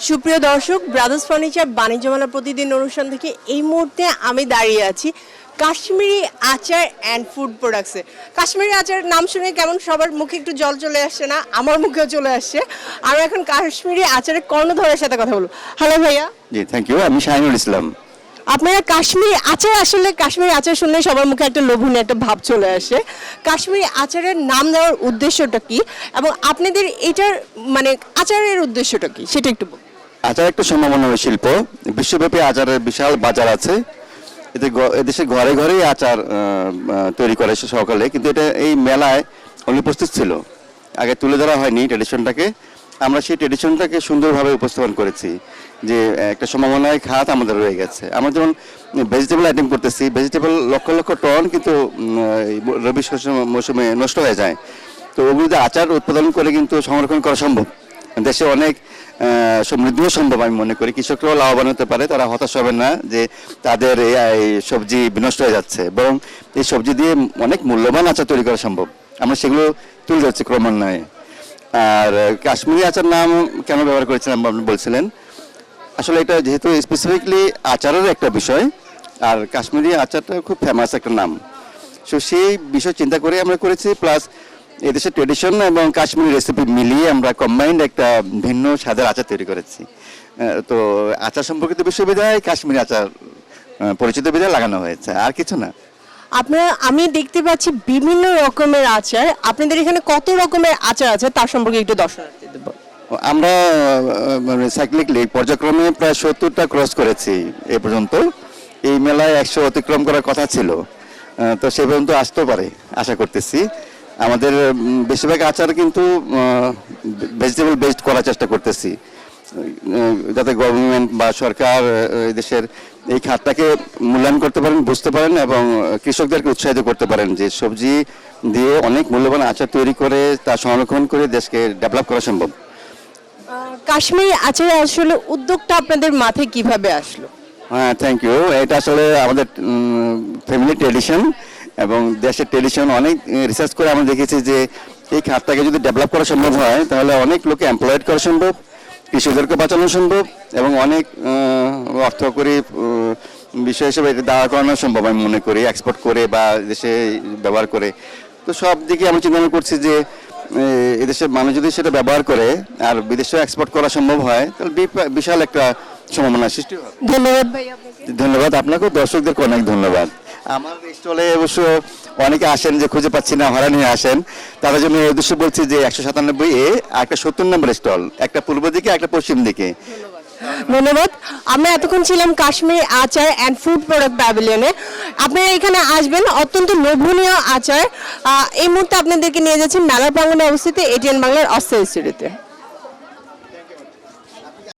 সুপ্রিয় দর্শক brothers furniture বাণিজ্য মেলা প্রতিদিন অনুষ্ঠান থেকে এই মুহূর্তে আমি দাঁড়িয়ে আছি কাশ্মীরি আচার অ্যান্ড ফুড প্রোডাক্টসে কাশ্মীরি আচারের নাম শুনে কেমন সবার মুখে একটু জল চলে আসছে না আমার মুখেও চলে আসছে। আমি এখন কাশ্মীরি আচারের কর্ণধরের সাথে কথা বলব। হ্যালো ভাইয়া। জি থ্যাংক ইউ আমি শাহিনুল ইসলাম। আপনারা কাশ্মীরি আচার আসলে কাশ্মীরি আচার শুনলে সবার মুখে একটা লোভনীয় একটা ভাব চলে আসে। কাশ্মীরি আচারের নাম দেওয়ার উদ্দেশ্যটা কি? এবং আপনাদের এটার মানে আচারের উদ্দেশ্যটা কি? সেটা একটু বলুন। আচার একটা সম্ভাবনাময় শিল্প। বিশ্বব্যাপী আচারের বিশাল বাজার আছে। এতে এদেশে ঘরে ঘরেই আচার তৈরি করে সকালে। কিন্তু এটা এই মেলায় অনুপস্থিত ছিল। আগে তুলে ধরা হয়নি ট্রেডিশনটাকে আমরা সেই ট্রেডিশনটাকে সুন্দরভাবে উপস্থাপন করেছি যে, একটা সম্ভাবনায় খাত আমাদের রয়ে গেছে। আমরা যেমন ভেজিটেবল আইটেম করতেছি ভেজিটেবল লক্ষ লক্ষ টন কিন্তু রবি মৌসুমে নষ্ট হয়ে যায়। তো ওগুলোতে আচার উৎপাদন করে কিন্তু সংরক্ষণ করা সম্ভব। দেশে অনেক সমৃদ্ধিও সম্ভব আমি মনে করি। কৃষকরাও লাভবান হতে পারে, তারা হতাশ হবে না যে তাদের এই সবজি বিনষ্ট হয়ে যাচ্ছে। বরং এই সবজি দিয়ে অনেক মূল্যবান আচার তৈরি করা সম্ভব। আমরা সেগুলো তুলে যাচ্ছি ক্রমান্বয়ে। আর কাশ্মীরি আচার নাম কেন ব্যবহার করেছিলাম আপনি বলছিলেন? আসলে এটা যেহেতু স্পেসিফিকলি আচারের একটা বিষয়, আর কাশ্মীরি আচারটা খুব ফেমাস একটা নাম। সো সেই বিষয় চিন্তা করে আমরা করেছি প্লাস এদেশের ট্রেডিশন এবং কাশ্মীরি রেসিপি মিলিয়ে আমরা কম্বাইন্ড একটা ভিন্ন স্বাদের আচার তৈরি করেছি। তো আচার সম্পর্কিত বিশ্ববিদ্যালয় কাশ্মীরি আচার পরিচিত বিদ্যালয় লাগানো হয়েছে আর কিছু না। আপনারা আমি দেখতে পাচ্ছি বিভিন্ন রকমের আচার। আপনাদের এখানে কত রকমের আচার আছে তার সম্পর্কে একটু দর্শনার্থী দেবো আমরা সাইক্লিকলি পর্যায়ক্রমে প্রায় সত্তরটা ক্রস করেছি এ পর্যন্ত। এই মেলায় একশো অতিক্রম করার কথা ছিল। তো সে পর্যন্ত আসতেও পারে আশা করতেছি। আমাদের বেশিরভাগ আচার কিন্তু ভেজিটেবল বেসড করার চেষ্টা করতেছি। যাতে গভর্নমেন্ট বা সরকার এই দেশের এই খাতটাকে মূল্যায়ন করতে পারেন বুঝতে পারেন এবং কৃষকদেরকে উৎসাহিত করতে পারেন যে সবজি দিয়ে অনেক মূল্যবান আচার তৈরি করে তা সংরক্ষণ করে দেশকে ডেভেলপ করা সম্ভব। কাশ্মীরি আচারে আসলে উদ্যোগটা আপনাদের মাথায় কীভাবে আসলো? হ্যাঁ থ্যাংক ইউ এটা আসলে আমাদের ফ্যামিলি ট্রেডিশন এবং দেশের ট্রেডিশন অনেক রিসার্চ করে আমরা দেখেছি যে এই খাতটাকে যদি ডেভেলপ করা সম্ভব হয় তাহলে অনেক লোকে এমপ্লয়েড করা সম্ভব কৃষকদেরকে বাঁচানো সম্ভব এবং অনেক অর্থকরী বিষয় হিসেবে এটা দাঁড়া করানো সম্ভব আমি মনে করি এক্সপোর্ট করে বা দেশে ব্যবহার করে। তো সব দিকে আমি চিন্তা করছি যে এদেশের মানুষ যদি সেটা ব্যবহার করে আর বিদেশেও এক্সপোর্ট করা সম্ভব হয় তাহলে বিশাল একটা সম্ভাবনা সৃষ্টি হবে। ধন্যবাদ ধন্যবাদ আপনাকেও দর্শকদেরকে অনেক ধন্যবাদ। আমার স্টলে অবশ্য অনেকে আসেন যে খুঁজে পাচ্ছি না, ভাড়া নিয়ে আসেন। তাদের জন্য এই উদ্দেশ্য বলছি যে একশো সাতানব্বই এ একটা সত্তর নম্বর স্টল, একটা পূর্ব দিকে, একটা পশ্চিম দিকে। ধন্যবাদ। আমরা এতক্ষণ ছিলাম কাশ্মীর আচার অ্যান্ড ফুড প্রোডাক্ট প্যাভিলিয়নে আপনারা এখানে আসবেন, অত্যন্ত লোভনীয় আচার। এই মুহূর্তে আপনাদেরকে নিয়ে যাচ্ছি মেলার প্রাঙ্গনে অবস্থিত এটিএন বাংলার অস্থায়ী স্টুডিওতে।